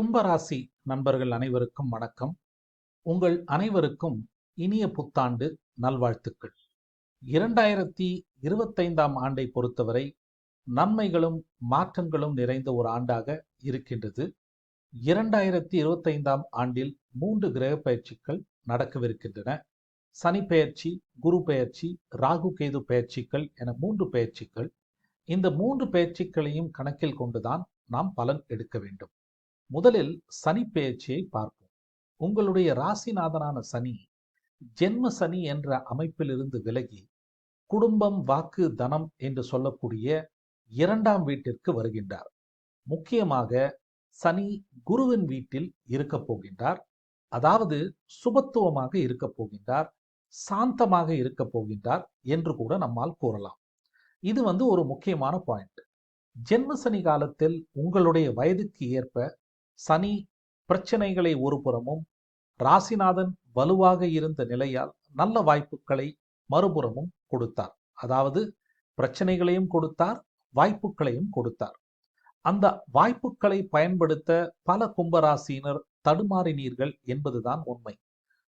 கும்பராசி நண்பர்கள் அனைவருக்கும் வணக்கம். உங்கள் அனைவருக்கும் இனிய புத்தாண்டு நல்வாழ்த்துக்கள். இரண்டாயிரத்தி இருபத்தைந்தாம் ஆண்டை பொறுத்தவரை நன்மைகளும் மாற்றங்களும் நிறைந்த ஒரு ஆண்டாக இருக்கின்றது. இரண்டாயிரத்தி இருபத்தைந்தாம் ஆண்டில் மூன்று கிரக பயிற்சிகள் நடக்கவிருக்கின்றன. சனி பெயர்ச்சி குரு பெயர்ச்சி ராகு கேது பெயர்ச்சிகள் என மூன்று பெயர்ச்சிகள் இந்த மூன்று பெயர்ச்சிகளையும் கணக்கில் கொண்டுதான் நாம் பலன் எடுக்க வேண்டும். முதலில் சனி பெயர்ச்சியை பார்ப்போம். உங்களுடைய ராசிநாதனான சனி ஜென்ம சனி என்ற அமைப்பிலிருந்து விலகி குடும்பம் வாக்கு தனம் என்று சொல்லக்கூடிய இரண்டாம் வீட்டிற்கு வருகின்றார். முக்கியமாக சனி குருவின் வீட்டில் இருக்க போகின்றார். அதாவது சுபத்துவமாக இருக்க போகின்றார் சாந்தமாக இருக்க போகின்றார் என்று கூட நம்மால் கூறலாம். இது வந்து ஒரு முக்கியமான பாயிண்ட் ஜென்ம சனி காலத்தில் உங்களுடைய வயதுக்கு ஏற்ப சனி பிரச்சனைகளை ஒரு புறமும் ராசிநாதன் வலுவாக இருந்த நிலையால் நல்ல வாய்ப்புகளை மறுபுறமும் கொடுத்தார். அதாவது பிரச்சனைகளையும் கொடுத்தார் வாய்ப்புகளையும் கொடுத்தார். அந்த வாய்ப்புகளை பயன்படுத்த பல கும்பராசியினர் தடுமாறினீர்கள் என்பதுதான் உண்மை.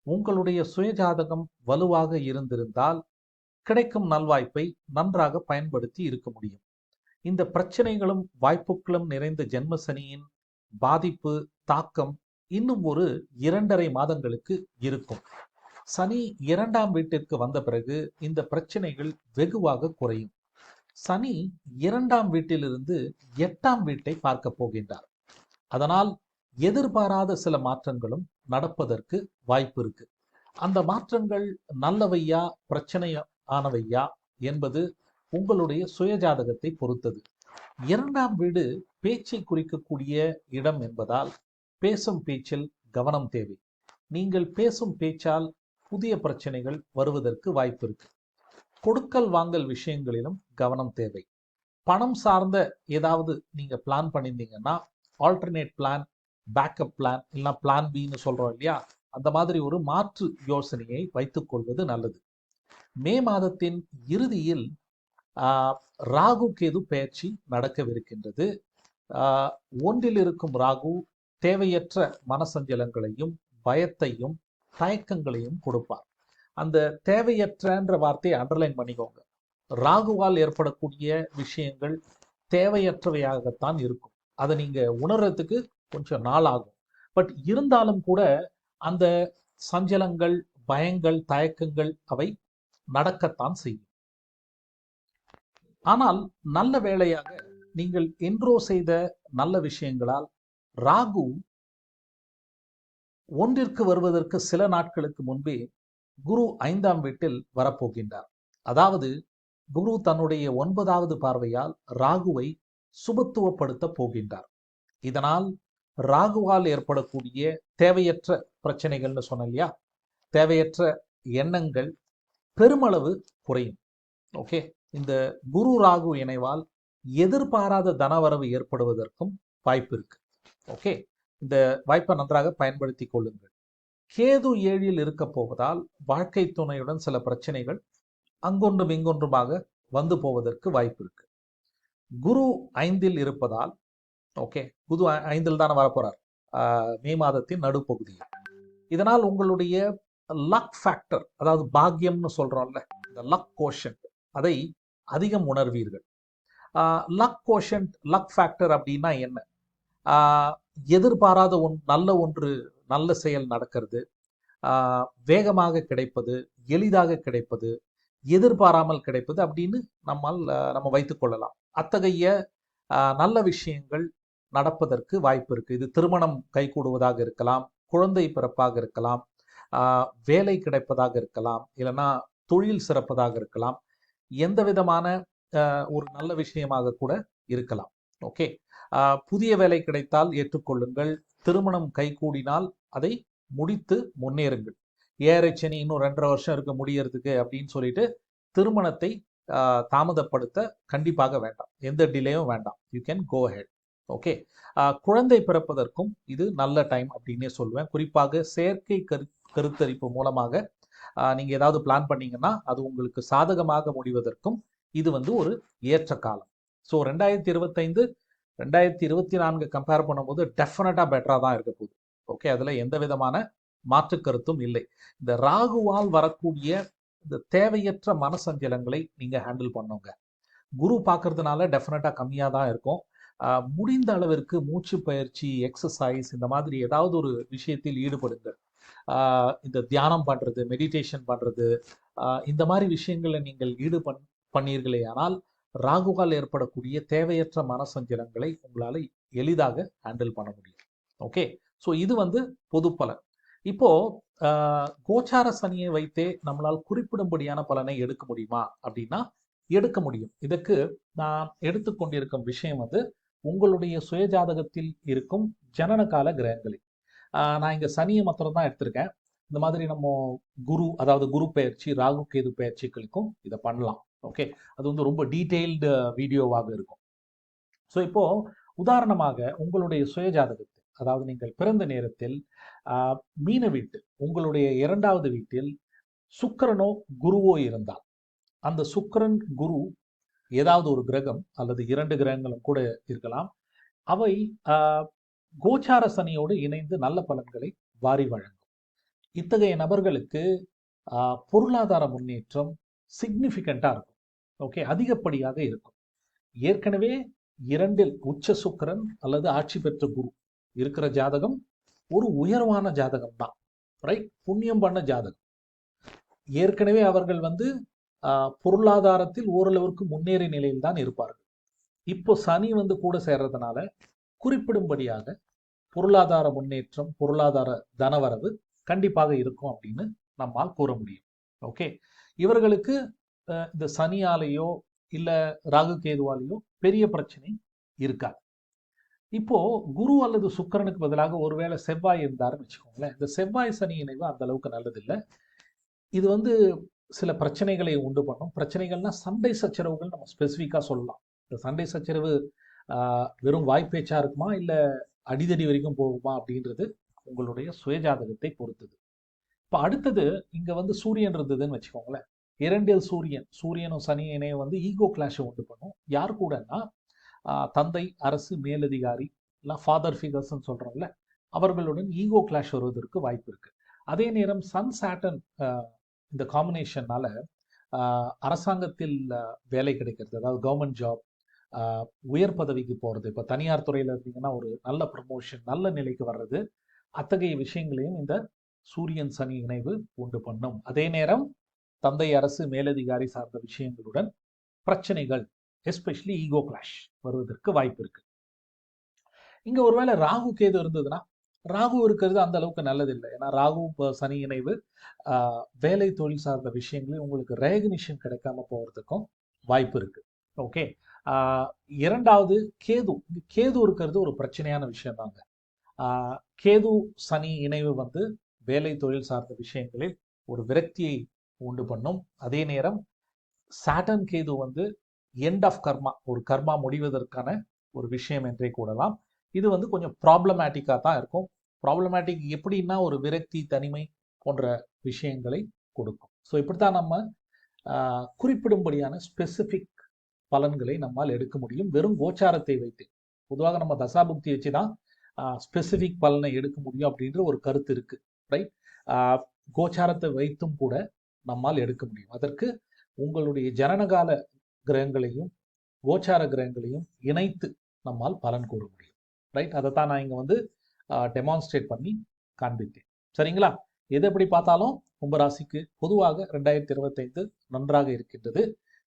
உங்களுடைய சுயஜாதகம் வலுவாக இருந்திருந்தால் கிடைக்கும் நல்வாய்ப்பை நன்றாக பயன்படுத்தி இருக்க முடியும். இந்த பிரச்சனைகளும் வாய்ப்புகளும் நிறைந்த ஜென்மசனியின் பாதிப்பு தாக்கம் இன்னும் ஒரு இரண்டரை மாதங்களுக்கு இருக்கும். சனி இரண்டாம் வீட்டிற்கு வந்த பிறகு இந்த பிரச்சனைகள் வெகுவாக குறையும். சனி இரண்டாம் வீட்டிலிருந்து எட்டாம் வீட்டை பார்க்க போகின்றார். அதனால் எதிர்பாராத சில மாற்றங்களும் நடப்பதற்கு வாய்ப்பு இருக்கு. அந்த மாற்றங்கள் நல்லவையா பிரச்சனை ஆனவையா என்பது உங்களுடைய சுயஜாதகத்தை பொறுத்தது. இரண்டாம் வீடு பேச்சை குறிக்கக்கூடிய இடம் என்பதால் பேசும் பேச்சில் கவனம் தேவை. நீங்கள் பேசும் பேச்சால் புதிய பிரச்சனைகள் வருவதற்கு வாய்ப்பு இருக்கு. கொடுக்கல் வாங்கல் விஷயங்களிலும் கவனம் தேவை. பணம் சார்ந்த ஏதாவது நீங்க பிளான் பண்ணியிருந்தீங்கன்னா ஆல்டர்னேட் பிளான் பேக்கப் பிளான் இல்லைனா பிளான் பின்னு சொல்றோம் இல்லையா? அந்த மாதிரி ஒரு மாற்று யோசனையை வைத்துக் கொள்வது நல்லது. மே மாதத்தின் இறுதியில் ராகு கேது பயிற்சி நடக்கவிருக்கின்றது. ஒன்றில் இருக்கும் ராகு தேவையற்ற மனசஞ்சலங்களையும் பயத்தையும் தயக்கங்களையும் கொடுப்பார். அந்த தேவையற்றன்ற வார்த்தையை அண்டர்லைன் பண்ணிக்கோங்க. ராகுவால் ஏற்படக்கூடிய விஷயங்கள் தேவையற்றவையாகத்தான் இருக்கும். அதை நீங்க உணர்றதுக்கு கொஞ்சம் நாள் ஆகும் பட் இருந்தாலும் கூட அந்த சஞ்சலங்கள் பயங்கள் தயக்கங்கள் அவை நடக்கத்தான் செய்யும். ஆனால் நல்ல வேளையாக நீங்கள் என்றோ செய்த நல்ல விஷயங்களால் ராகு ஒன்றிற்கு வருவதற்கு சில நாட்களுக்கு முன்பே குரு ஐந்தாம் வீட்டில் வரப்போகின்றார். அதாவது குரு தன்னுடைய ஒன்பதாவது பார்வையால் ராகுவை சுபத்துவப்படுத்த போகின்றார். இதனால் ராகுவால் ஏற்படக்கூடிய தேவையற்ற பிரச்சனைகள்னு சொன்ன இல்லையா? தேவையற்ற எண்ணங்கள் பெருமளவு குறையும். ஓகே? இந்த குரு ராகு இணைவால் எதிர்பாராத தனவரவு ஏற்படுவதற்கும் வாய்ப்பு இருக்கு. ஓகே? இந்த வாய்ப்பை நன்றாக பயன்படுத்தி கொள்ளுங்கள். கேது ஏழில் இருக்க போவதால் வாழ்க்கை துணையுடன் சில பிரச்சனைகள் அங்கொன்றும் இங்கொன்றுமாக வந்து போவதற்கு வாய்ப்பு இருக்கு. குரு ஐந்தில் இருப்பதால் ஓகே? குரு ஐந்தில் தானே வரப்போறார். மே மாதத்தின் நடுப்பகுதியில். இதனால் உங்களுடைய லக் ஃபேக்டர் அதாவது பாக்கியம்னு சொல்றோம்ல இந்த லக் கோஷன் அதை அதிகம் உணர்வீர்கள். லக் கோஷன்ட் லக் ஃபேக்டர் அப்படின்னா என்ன? எதிர்பாராத ஒன் நல்ல ஒன்று நல்ல செயல் நடக்கிறது. வேகமாக கிடைப்பது எளிதாக கிடைப்பது எதிர்பாராமல் கிடைப்பது அப்படின்னு நம்மால் நம்ம வைத்துக்கொள்ளலாம் அத்தகைய நல்ல விஷயங்கள் நடப்பதற்கு வாய்ப்பு இருக்குது இது திருமணம் கைகூடுவதாக இருக்கலாம் குழந்தை பிறப்பாக இருக்கலாம் வேலை கிடைப்பதாக இருக்கலாம் இல்லைன்னா தொழில் சிறப்பதாக இருக்கலாம் எந்த விதமான ஒரு நல்ல விஷயமாக கூட இருக்கலாம். ஓகே. புதிய வேலை கிடைத்தால் ஏற்றுக்கொள்ளுங்கள். திருமணம் கைகூடினால் அதை முடித்து முன்னேறுங்கள். ஏழரை சனி இன்னும் ரெண்டரை வருஷம் இருக்க முடியறதுக்கு அப்படின்னு சொல்லிட்டு திருமணத்தை தாமதப்படுத்த கண்டிப்பாக வேண்டாம். எந்த டிலேயும் வேண்டாம். You can go ahead okay. குழந்தை பிறப்பதற்கும் இது நல்ல டைம் அப்படின்னே சொல்லுவேன். குறிப்பாக செயற்கை கரு கருத்தரிப்பு மூலமாக நீங்கள் ஏதாவது பிளான் பண்ணீங்கன்னா அது உங்களுக்கு சாதகமாக முடிவதற்கும் இது வந்து ஒரு ஏற்ற காலம். ஸோ ரெண்டாயிரத்தி இருபத்தைந்து ரெண்டாயிரத்தி இருபத்தி நான்கு கம்பேர் பண்ணும்போது டெஃபினட்டாக பெட்டராக தான் இருக்க போகுது. ஓகே அதில் எந்த விதமான மாற்று கருத்தும் இல்லை. இந்த ராகுவால் வரக்கூடிய இந்த தேவையற்ற மனசஞ்சலங்களை நீங்கள் ஹேண்டில் பண்ணுங்க. குரு பார்க்கறதுனால டெஃபினட்டாக கம்மியாக தான் இருக்கும். முடிந்த அளவிற்கு மூச்சு பயிற்சி எக்ஸசைஸ் இந்த மாதிரி ஏதாவது ஒரு விஷயத்தில் ஈடுபடுங்கள். இந்த தியானம் பண்ணுறது மெடிடேஷன் பண்ணுறது இந்த மாதிரி விஷயங்களை நீங்கள் ஈடு பண் பண்ணீர்களே ஆனால் ராகுவால் ஏற்படக்கூடிய தேவையற்ற மனசஞ்சலங்களை உங்களால் எளிதாக ஹேண்டில் பண்ண முடியும். ஓகே ஸோ இது வந்து பொது பலன். இப்போ ஆஹ், கோச்சார சனியை வைத்தே நம்மளால் குறிப்பிடும்படியான பலனை எடுக்க முடியுமா? அப்படின்னா எடுக்க முடியும். இதுக்கு நான் எடுத்துக்கொண்டிருக்கும் விஷயம் வந்து உங்களுடைய சுயஜாதகத்தில் இருக்கும் ஜனனகால கிரகங்களை நான் இங்கே சனியை மாத்திரம் தான் எடுத்திருக்கேன். இந்த மாதிரி நம்ம குரு அதாவது குரு பயிற்சி ராகு கேது பயிற்சிகளுக்கும் இதை பண்ணலாம். ஓகே? அது வந்து ரொம்ப டீட்டெயில்டு வீடியோவாக இருக்கும். ஸோ இப்போ உதாரணமாக உங்களுடைய சுயஜாதகத்தில் அதாவது நீங்கள் பிறந்த நேரத்தில் மீன வீட்டு உங்களுடைய இரண்டாவது வீட்டில் சுக்கரனோ குருவோ இருந்தால் அந்த சுக்கரன் குரு ஏதாவது ஒரு கிரகம் அல்லது இரண்டு கிரகங்களும் கூட இருக்கலாம். அவை கோச்சார சனியோடு இணைந்து நல்ல பலன்களை வாரி வழங்கும். இத்தகைய நபர்களுக்கு ஆஹ், பொருளாதார முன்னேற்றம் சிக்னிஃபிகண்டா இருக்கும். ஓகே அதிகப்படியாக இருக்கும். ஏற்கனவே இரண்டில் உச்ச சுக்கிரன் அல்லது ஆட்சி பெற்ற குரு இருக்கிற ஜாதகம் ஒரு உயர்வான ஜாதகம் தான். ரைட் புண்ணியம் பண்ண ஜாதகம். ஏற்கனவே அவர்கள் வந்து ஆஹ், பொருளாதாரத்தில் ஓரளவிற்கு முன்னேறிய நிலையில் தான் இருப்பார்கள். இப்போ சனி வந்து கூட சேர்றதுனால குறிப்பிடும்படியாக பொருளாதார முன்னேற்றம் பொருளாதார தனவரவு கண்டிப்பாக இருக்கும் அப்படின்னு நம்மால் கூற முடியும். ஓகே இவர்களுக்கு இந்த சனியாலேயோ இல்லை ராகு கேதுவாலேயோ பெரிய பிரச்சனை இருக்காது. இப்போ குரு அல்லது சுக்கிரனுக்கு பதிலாக ஒருவேளை செவ்வாய் இருந்தாருன்னு வச்சுக்கோங்களேன் இந்த செவ்வாய் சனி இணைவு அந்த அளவுக்கு நல்லதில்லை. இது வந்து சில பிரச்சனைகளை உண்டு பண்ணும். பிரச்சனைகள்னா சண்டை சச்சரவுகள் நம்ம ஸ்பெசிஃபிக்காக சொல்லலாம். இந்த சண்டை சச்சரவு வெறும் வாய்ப்பேச்சா இருக்குமா இல்லை அடிதடி வரைக்கும் போகுமா அப்படின்றது உங்களுடைய சுயஜாதகத்தை பொறுத்தது. இப்போ அடுத்தது இங்க வந்து சூரியன் இருந்ததுன்னு வச்சுக்கோங்களேன். இரண்டில் சூரியன் சூரியனும் சனி இணையம் வந்து ஈகோ கிளாஷை உண்டு பண்ணும். யார் கூடன்னா தந்தை அரசு மேலதிகாரி இல்லை ஃபாதர் ஃபிகர்ஸ்ன்னு சொல்றோம்ல அவர்களுடன் ஈகோ கிளாஷ் வருவதற்கு வாய்ப்பு இருக்கு. அதே நேரம் சன் சாட்டன் இந்த காம்பினேஷன்னால அரசாங்கத்தில் வேலை கிடைக்கிறது. அதாவது கவர்மெண்ட் ஜாப் உயர் பதவிக்கு போகிறது இப்போ தனியார் துறையில் இருந்தீங்கன்னா ஒரு நல்ல ப்ரமோஷன் நல்ல நிலைக்கு வர்றது. அத்தகைய விஷயங்களையும் இந்த சூரியன் சனி இணைவு உண்டு பண்ணும். அதே நேரம் தந்தை அரசு மேலதிகாரி சார்ந்த விஷயங்களுடன் பிரச்சனைகள் எஸ்பெஷலி ஈகோ கிளாஷ் வருவதற்கு வாய்ப்பு இருக்கு. இங்க ஒருவேளை ராகு கேது இருந்ததுன்னா ராகு இருக்கிறது அந்த அளவுக்கு நல்லதில்லை. ஏன்னா ராகு சனி இணைவு ஆஹ், வேலை தொழில் சார்ந்த விஷயங்களையும் உங்களுக்கு ரெகனிஷன் கிடைக்காம போகிறதுக்கும் வாய்ப்பு இருக்கு. ஓகே? இரண்டாவது கேது கேது இருக்கிறது ஒரு பிரச்சனையான விஷயம் தாங்க கேது சனி இணைவு வந்து வேலை தொழில் சார்ந்த விஷயங்களில் ஒரு விரக்தியை உண்டு பண்ணும். அதே நேரம் சாட்டன் கேது வந்து எண்ட் ஆஃப் கர்மா ஒரு கர்மா முடிவதற்கான ஒரு விஷயம் என்றே கூடலாம் இது வந்து கொஞ்சம் ப்ராப்ளமேட்டிக்காக தான் இருக்கும். ப்ராப்ளமேட்டிக் எப்படின்னா ஒரு விரக்தி தனிமை போன்ற விஷயங்களை கொடுக்கும். ஸோ இப்படித்தான் நம்ம குறிப்பிடும்படியான ஸ்பெசிஃபிக் பலன்களை நம்மால் எடுக்க முடியும். வெறும் கோச்சாரத்தை வைத்து. பொதுவாக நம்ம தசாபுக்தி வச்சு தான் ஸ்பெசிஃபிக் பலனை எடுக்க முடியும் அப்படின்ற ஒரு கருத்து இருக்கு. ரைட் கோச்சாரத்தை வைத்தும் கூட நம்மால் எடுக்க முடியும். அதற்கு உங்களுடைய ஜனனகால கிரகங்களையும் கோச்சார கிரகங்களையும் இணைத்து நம்மால் பலன் கூற முடியும். ரைட் அதை தான் நான் இங்கே வந்து டெமான்ஸ்ட்ரேட் பண்ணி காண்பித்தேன். சரிங்களா? எது எப்படி பார்த்தாலும் கும்பராசிக்கு பொதுவாக ரெண்டாயிரத்தி இருபத்தைந்து நன்றாக இருக்கின்றது.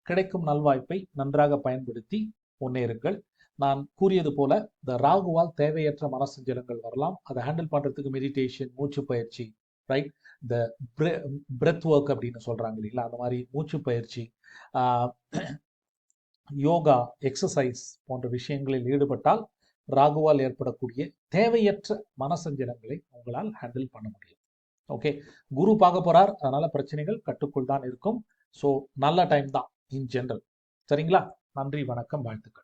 கிடைக்கும் நல்வாய்ப்பை நன்றாக பயன்படுத்தி முன்னேறுங்கள். நான் கூறியது போல இந்த ராகுவால் தேவையற்ற மனசஞ்சலங்கள் வரலாம். அதை ஹேண்டில் பண்றதுக்கு மெடிடேஷன் மூச்சு பயிற்சி ரைட் இந்த பிரெத் ஒர்க் அப்படின்னு சொல்றாங்க இல்லைங்களா? அந்த மாதிரி மூச்சு பயிற்சி யோகா எக்ஸசைஸ் போன்ற விஷயங்களில் ஈடுபட்டால் ராகுவால் ஏற்படக்கூடிய தேவையற்ற மனசஞ்சலங்களை உங்களால் ஹேண்டில் பண்ண முடியும். ஓகே குரு பார்க்க போறார். அதனால பிரச்சனைகள் கட்டுக்குள் தான் இருக்கும். ஸோ நல்ல டைம் தான். இன் ஜென்ரல் சரிங்களா? நன்றி வணக்கம் வாழ்த்துக்கள்.